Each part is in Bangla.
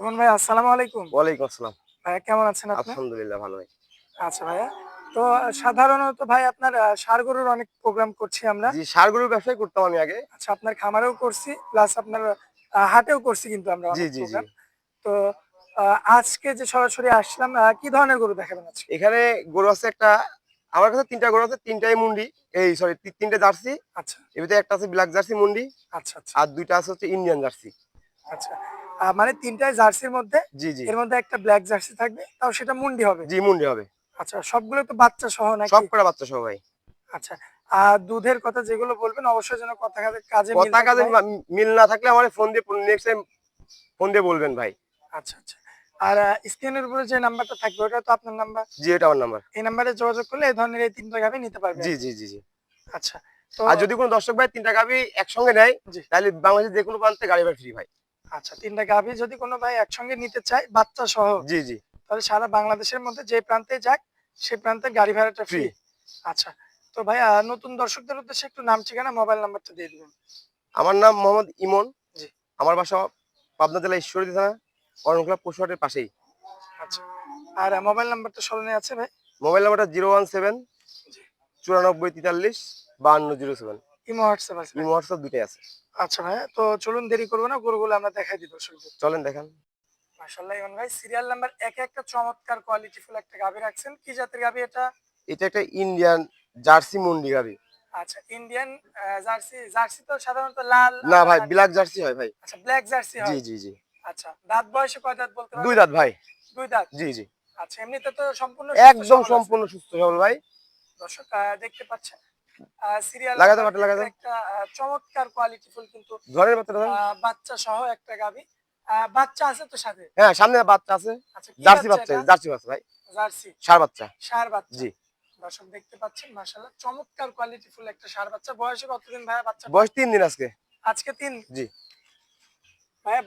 ভাই আসসালামু আলাইকুম। ওয়ালাইকুম আসসালাম। ভাইয়া কেমন আছেন আপনি? আলহামদুলিল্লাহ ভালো ভাই আচ্ছা ভাইয়া তো সাধারণত ভাই আপনার গরুর অনেক প্রোগ্রাম করছি আমরা। জি করতাম আমি আগে। আচ্ছা আপনার খামারেও করছি প্লাস আপনার হাটেও করছি কিন্তু আমরা জি জি জি। তো আজকে যে সরাসরি আসলাম কি ধরনের গরু দেখাবেন আজকে? এখানে গরু আছে একটা আমার কাছে তিনটা গরু আছে তিনটাই মুন্ডি। এই সরি তিনটে জার্সি। আচ্ছা। এর ভিতরে একটা আছে ব্ল্যাক জার্সি মুন্ডি আচ্ছা আচ্ছা। আর দুইটা আছে হচ্ছে ইন্ডিয়ান জার্সি। আচ্ছা মানে তিনটাই জার্সির মধ্যে। জি জি। এর মধ্যে একটা ব্ল্যাক জার্সি থাকবে তাও সেটা মুন্ডি হবে। জি মুন্ডি হবে। আচ্ছা সবগুলো তো বাচ্চা সহ নাকি? সব করে বাচ্চা সহ ভাই। আচ্ছা আর দুধের কথা যেগুলো বলবেন অবশ্যই যেন কথা কাজে কথা কাজে মিল না থাকলে আমার ফোন দিয়ে নেক্সট টাইম ফোন দিয়ে বলবেন ভাই। আচ্ছা আচ্ছা। আর স্ক্রিনের উপরে যে নাম্বারটা থাকবে ওটা তো আপনার নাম্বার? জি এটা আমার নাম্বার। এই নাম্বারে যোগাযোগ করলে এই ধরনের এই তিনটা গাভি নিতে পারবে জি জি জি জি। আচ্ছা আর যদি কোনো দর্শক ভাই তিনটা গাবি একসঙ্গে নেয়। তাহলে বাংলাদেশের যে কোনো প্রান্তে গাড়ি ভাড়া ফ্রি ভাই। আচ্ছা তিনটা গাভি যদি কোনো ভাই একসঙ্গে নিতে চায় বাচ্চা সহ জি জি। তাহলে সারা বাংলাদেশের মধ্যে যে প্রান্তে যাক সেই প্রান্তে গাড়ি ভাড়াটা ফ্রি আচ্ছা তো ভাই নতুন দর্শকদের উদ্দেশ্যে একটু নাম ঠিকানা মোবাইল নাম্বারটা দিয়ে দিবেন। আমার নাম মোহাম্মদ ইমন। জি। আমার বাসা পাবনা জেলা ঈশ্বরদী থানা করণখোলা পশুহাটের পাশেই। আচ্ছা আর মোবাইল নাম্বারটা স্মরণে আছে ভাই? মোবাইল নাম্বারটা জিরো ওয়ান সেভেন। চুরানব্বই তেতাল্লিশ বাহান্ন জিরো সেভেন। ইমো হোয়াটসঅ্যাপ আছে ইমো হোয়াটসঅ্যাপ দুটাই আছে। আচ্ছা ভাই তো চলুন দেরি করব না গরুগুলো আমরা দেখাই দিই দর্শকদের। চলেন দেখেন। মাশাআল্লাহ ইমন ভাই সিরিয়াল নাম্বার এক একটা চমৎকার কোয়ালিটিফুল একটা গাভি রাখছেন। কি জাতের গাভি এটা? এটা একটা ইন্ডিয়ান জার্সি মুন্ডি গাবি আচ্ছা ইন্ডিয়ান জার্সি জার্সি তো সাধারণত লাল না ভাই ব্ল্যাক জার্সি হয় ভাই। আচ্ছা ব্ল্যাক জার্সি জি হয়? জি জি আচ্ছা দাঁত বয়সে কয় দাঁত বলতে দুই দাঁত ভাই। দুই দাঁত? জি জি। আচ্ছা এমনিতে তো সম্পূর্ণ একদম সম্পূর্ণ সুস্থ সবল ভাই। দর্শক দেখতে পাচ্ছেন। সিরিয়াল লাগাতে পারতে লাগাতে। একটা আহ, চমৎকার কোয়ালিটিফুল কিন্তু ধরেন বাচ্চাটা বাচ্চা সহ একটা গাভি। বাচ্চা আছে তো সাথে? হ্যাঁ সামনে বাচ্চা আছে। আচ্ছা জার্সি বাচ্চা বাচ্চা জার্সি বাচ্চা ভাই। জার্সি। সার বাচ্চা। সার বাচ্চা। জি। দর্শক দেখতে পাচ্ছেন মাশাআল্লাহ চমৎকার কোয়ালিটিফুল একটা সার বাচ্চা। বয়সে কতদিন বাচ্চা? বয়স তিন দিন আজকে। আজকে তিন? জি।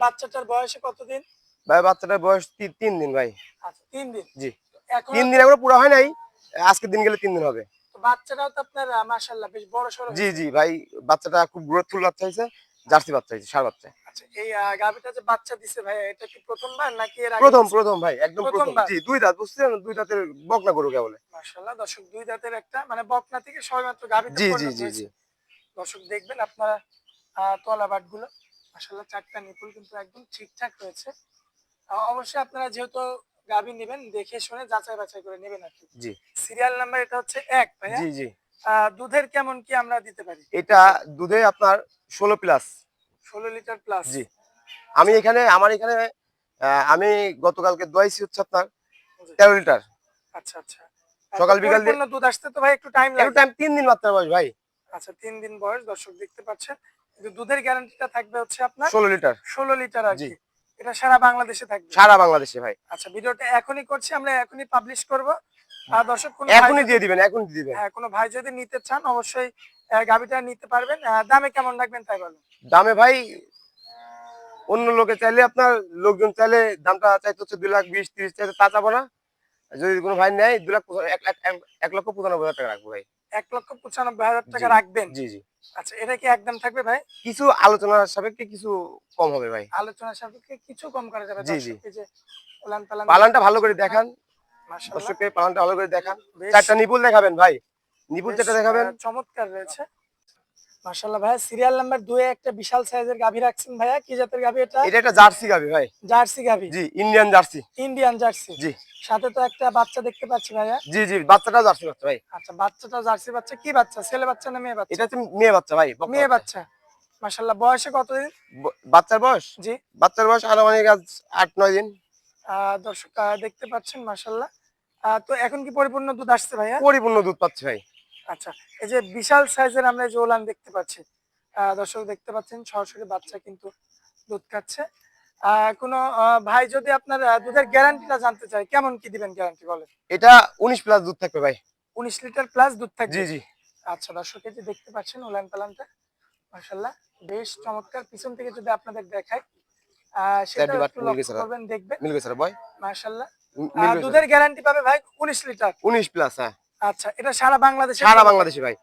বাচ্চাটার বয়সে কতদিন? ভাই বাচ্চাটার বয়স তিন দিন ভাই। আচ্ছা তিন দিন। জি। এখন তিন দিন এখনও পুরো হয় নাই আজকে দিন গেলে তিন দিন হবে। বাচ্চাটাও তো আপনার মাশাআল্লাহ বেশ বড় সড়ো জি জি ভাই বাচ্চাটা খুব গ্রোথফুল বাচ্চা হয়েছে জার্সি বাচ্চা হয়েছে সার বাচ্চা। আচ্ছা এই যে বাচ্চা দিছে ভাইয়া এটা কি প্রথমবার নাকি এর আগে প্রথম প্রথম ভাই একদম প্রথম। জি দুই দাঁত বুঝছেন দুই দাঁতের বকনা গরু কে বলে। মাশাআল্লাহ দর্শক দুই দাঁতের একটা মানে বকনা থেকে সবেমাত্র জি জি জি জি। দর্শক দেখবেন আপনারা আহ, তলা বাটগুলো মাশাআল্লাহ চারটা নিপুল কিন্তু একদম ঠিকঠাক রয়েছে। অবশ্যই আপনারা যেহেতু গাভী নেবেন দেখে শুনে যাচাই বাছাই করে নেবেন আর কি। জি। সিরিয়াল নাম্বার এটা হচ্ছে এক ভাইয়া। জি জি। দুধের কেমন কি আমরা দিতে পারি? এটা দুধে আপনার ষোলো প্লাস ষোলো লিটার প্লাস জি। আমি এখানে আমার এখানে আমি গতকালকে দোয়াইছি হচ্ছে আপনার তেরো লিটার আচ্ছা আচ্ছা। সকাল বিকাল দুধ আসতে তো ভাই একটু টাইম লাগবে টাইম তিন দিন মাত্র বয়স ভাই। আচ্ছা তিন দিন বয়স দর্শক দেখতে পাচ্ছেন। দুধের গ্যারান্টিটা থাকবে হচ্ছে আপনার ষোলো লিটার ষোলো লিটার আর। কি। এটা সারা বাংলাদেশে থাকবে। সারা বাংলাদেশে ভাই। আচ্ছা ভিডিওটা এখনই করছি আমরা এখনই পাবলিশ করব। আর দর্শক কোনো এখনই দিয়ে দিবেন এখনই দিয়ে দিবেন। হ্যাঁ কোনো ভাই যদি নিতে চান অবশ্যই গাভীটা নিতে পারবেন। দামে কেমন রাখবেন তাই বলুন? দামে ভাই অন্য লোকে চাইলে আপনার লোকজন চাইলে দামটা চাইতে হচ্ছে দুই লাখ বিশ তিরিশ চাইতে তা চাবো না। যদি কোনো ভাই নেয় দু লাখ এক লাখ এক- এক লক্ষ পঁচানব্বই হাজার টাকা রাখব ভাই। এক লক্ষ পঁচানব্বই হাজার টাকা রাখবেন? জি জি। আচ্ছা এটা কি একদম থাকবে ভাই? কিছু আলোচনার সাপেক্ষে কিছু কম হবে ভাই। আলোচনার সাপেক্ষে কিছু কম করা যাবে। জি, জি। পালানটা ভালো করে দেখান। দর্শককে পালানটা ভালো করে দেখান। চারটা নিপুল দেখাবেন ভাই। নিপুল যেটা চারটা দেখাবেন। চমৎকার রয়েছে। মাশাআল্লাহ সিরিয়াল নাম্বার একটা বিশাল সাইজের গাভী রাখছেন ভাইয়া। কি জাতের গাভী এটা? এটা একটা জার্সি গাবি ভাই। জার্সি গাভী? জি ইন্ডিয়ান জার্সি। Indian Jersey. জি। সাথে তো একটা বাচ্চা দেখতে পাচ্ছি ভাইয়া। জি জি বাচ্চাটা জার্সি বাচ্চা ভাই। আচ্ছা বাচ্চাটা জার্সি বাচ্চা। কি বাচ্চা ছেলে বাচ্চা না মেয়ে বাচ্চা? এটা মেয়ে বাচ্চা ভাই মেয়ে বাচ্চা। মাশাআল্লাহ বয়সে কতদিন? বাচ্চার বয়স? জি। বাচ্চার বয়স আনুমানিক আজ আট নয় দিন। আহ, দর্শক দেখতে পাচ্ছেন মাশাআল্লাহ। আহ, তো এখন কি পরিপূর্ণ দুধ আসছে ভাইয়া? পরিপূর্ণ দুধ পাচ্ছে ভাই। আচ্ছা এই যে বিশাল সাইজের আমরা যে ওলান দেখতে পাচ্ছি দর্শক দেখতে পাচ্ছেন সরাসরি বাচ্চা কিন্তু দুধ খাচ্ছে। কোনো ভাই যদি আপনার দুধের গ্যারান্টিটা জানতে চায় কেমন কি দিবেন গ্যারান্টি বলেন? এটা উনিশ প্লাস দুধ থাকবে ভাই। উনিশ লিটার প্লাস দুধ থাকবে? জি জি। আচ্ছা দর্শক এই যে দেখতে পাচ্ছেন উলান পালানটা মাশাল্লাহ বেশ চমৎকার। পিছন থেকে যদি আপনাদের দেখায় আহ, সেটা একটু লক্ষ্য করবেন দেখবেন। মিল গেছে বয় মাশাল্লাহ দুধের গ্যারান্টি পাবে ভাই উনিশ লিটার উনিশ প্লাস হ্যাঁ। আচ্ছা এটা সারা বাংলাদেশে? সারা বাংলাদেশে ভাই।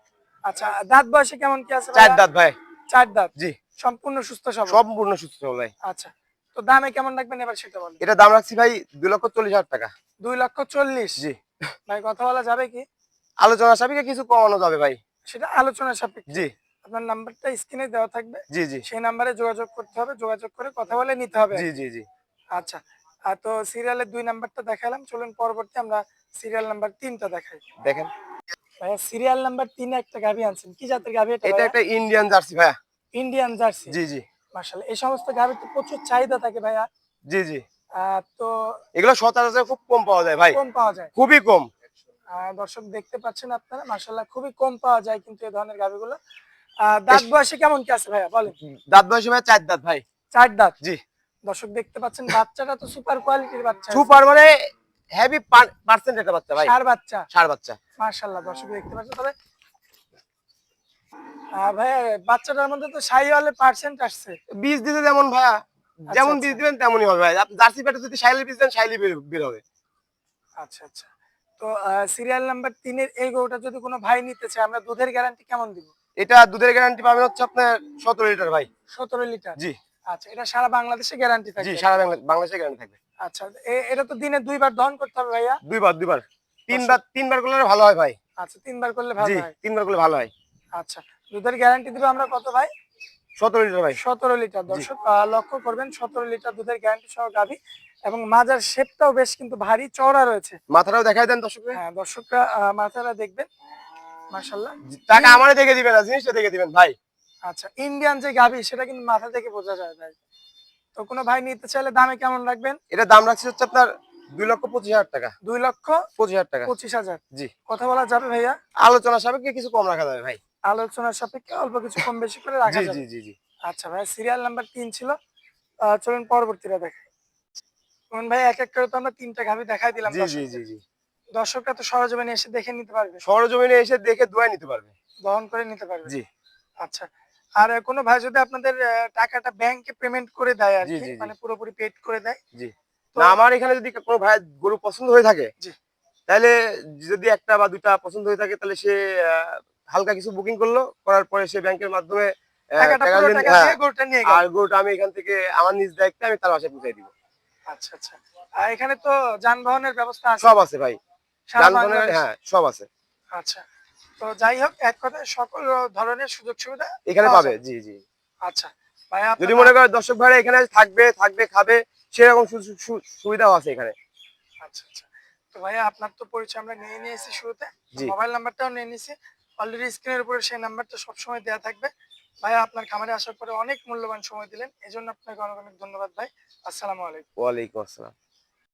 আচ্ছা দাঁত বয়সে কেমন কি আছে চার দাঁত ভাই। চার দাঁত? জি। সম্পূর্ণ সুস্থ সবল? সম্পূর্ণ সুস্থ সবল ভাই। আচ্ছা তো দামে কেমন রাখবেন এবার সেটা বলেন। এটা দাম রাখছি ভাই দুই লক্ষ চল্লিশ হাজার টাকা। দুই লক্ষ চল্লিশ? জি। ভাই কথা বলা যাবে কি? আলোচনা সাপেক্ষে কিছু কমানো যাবে ভাই। সেটা আলোচনা সাপেক্ষে। জি। আপনার নাম্বারটা স্ক্রিনে দেওয়া থাকবে। জি জি। সেই নাম্বারে যোগাযোগ করতে হবে যোগাযোগ করে কথা বলে নিতে হবে। জি জি জি। আচ্ছা আর তো সিরিয়ালের দুই নাম্বারটা দেখালাম। চলুন পরবর্তী আমরা সিরিয়াল নাম্বার তিনটা দেখাই। দেখেন। ভাইয়া সিরিয়াল নাম্বার তিনে একটা গাভি আনছেন। কি জাতের গাভি এটা এটা একটা ইন্ডিয়ান জার্সি ভাইয়া। ইন্ডিয়ান জার্সি জি জি। মাশাআল্লাহ এই সমস্ত তো প্রচুর চাহিদা থাকে ভাইয়া। জি জি। তো এগুলো সচরাচর খুব কম পাওয়া যায় ভাই। কম পাওয়া যায়। খুবই কম। দর্শক দেখতে পাচ্ছেন আপনারা মাশাআল্লাহ খুবই কম পাওয়া যায় কিন্তু এই ধরনের গাভিগুলো। দাঁত বয়সে কেমন কি আছে ভাইয়া বলেন। দাঁত বয়সে ভাই চার দাঁত ভাই। চার দাঁত। জি। দর্শক দেখতে পাচ্ছেন বাচ্চাটা তো সুপার কোয়ালিটির বাচ্চা সুপার মানে হেভি পার্সেন্ট একটা বাচ্চা ভাই। সার বাচ্চা। সার বাচ্চা। মাশাআল্লাহ দর্শক দেখতে পাচ্ছেন তবে। ভাইয়া বাচ্চাটার মধ্যে তো সাইওয়ালে পার্সেন্ট আসছে। বীজ দিতে যেমন ভাইয়া যেমন আচ্ছা। বীজ দিবেন তেমনই হবে ভাই। জার্সি পেটে যদি বীজ দেন বের হবে। আচ্ছা আচ্ছা। তো সিরিয়াল নাম্বার তিনের এই গরুটা যদি কোনো ভাই নিতে চায় আমরা দুধের গ্যারান্টি কেমন দিব? এটা দুধের গ্যারান্টি পাবেন হচ্ছে আপনার সতেরো লিটার ভাই। সতেরো লিটার জি। আচ্ছা এটা সারা বাংলাদেশে গ্যারান্টি জি সারা বাংলা- বাংলাদেশে গ্যারান্টি থাকবে। আচ্ছা এটা তো দিনে দুইবার দহন করতে হবে ভাইয়া? দুইবার দুইবার। তিনবার তিনবার করলে ভালো হয় ভাই। আচ্ছা তিনবার করলে ভালো হয়। তিনবার করলে ভালো হয়। আচ্ছা দুধের গ্যারান্টি দিব আমরা কত ভাই? সতেরো লিটার ভাই। সতেরো লিটার। দর্শক লক্ষ্য করবেন সতেরো লিটার দুধের গ্যারান্টি সহ গাভি এবং মাজার শেপটাও বেশ কিন্তু ভারী চওড়া রয়েছে। মাথাটাও দেখাই দেন দর্শকদের হ্যাঁ দর্শকরা মাথাটা দেখবেন। মাশাল্লাহ টাকা আমারে দেখে দিবেন না জিনিসটা দেখে দিবেন ভাই। আচ্ছা ইন্ডিয়ান যে গাভি সেটা কিন্তু মাথা থেকে বোঝা যায় ভাই। তো কোনো ভাই নিতে চাইলে দামে কেমন রাখবেন? এটা দাম রাখছি হচ্ছে আপনার দুই লক্ষ পঁচিশ হাজার টাকা। দুই লক্ষ পঁচিশ হাজার টাকা। পঁচিশ হাজার। জি। কথা বলা যাবে ভাইয়া? আলোচনা সাপেক্ষে কিছু কম রাখা যাবে ভাই। আলোচনার সাপেক্ষে অল্প কিছু কম বেশি করে রাখা যাবে। জি জি জি। আচ্ছা ভাই সিরিয়াল নাম্বার তিন ছিল। চলুন পরবর্তীটা দেখাই। কোন ভাই এক এক করে তো আমরা তিনটা গাভি দেখাই দিলাম জি জি জি জি। দর্শকরা তো সরজমিনে এসে দেখে নিতে পারবে। সরজমিনে এসে দেখে দোয়া নিতে পারবে। বহন করে নিতে পারবে। জি। আচ্ছা আর কোনো ভাই যদি আপনাদের টাকাটা ব্যাংকে পেমেন্ট করে দেয় আর কি। মানে পুরোপুরি পেড করে দেয় জি। না আমার এখানে যদি কোনো ভাই গরু পছন্দ হয়ে থাকে জি। তাহলে যদি একটা বা দুটা পছন্দ হয়ে থাকে তাহলে সে হালকা কিছু বুকিং করল করার পরে সে ব্যাংকের মাধ্যমে হ্যাঁ, দিয়ে গরুটা নিয়ে গেল। আর গরুটা আমি এখান থেকে আমার নিজ দায়িত্বে আমি তার বাসায় পৌঁছাই দিব। আচ্ছা আচ্ছা। আর এখানে তো যানবাহনের ব্যবস্থা আছে। সব আছে ভাই। যানবাহনের হ্যাঁ সব আছে। আচ্ছা। তো যাই হোক এক কথায় সকল ধরনের সুযোগ সুবিধা এখানে পাবে জি জি। আচ্ছা ভাই যদি মনে করে দর্শক ভাইরা এখানে থাকবে থাকবে খাবে সেরকম সুবিধাও আছে এখানে। আচ্ছা আচ্ছা। তো ভাইয়া আপনার তো পরিচয় আমরা নিয়ে নিয়েছি শুরুতে। মোবাইল নাম্বারটাও নিয়ে নিয়েছি। অলরেডি স্ক্রিনের উপরে সেই নাম্বারটা সবসময় দেওয়া থাকবে। ভাইয়া আপনার খামারে আসার পরে অনেক মূল্যবান সময় দিলেন। এজন্য আপনাকে অনেক অনেক ধন্যবাদ ভাই। আসসালামু আলাইকুম। ওয়ালাইকুম আসসালাম।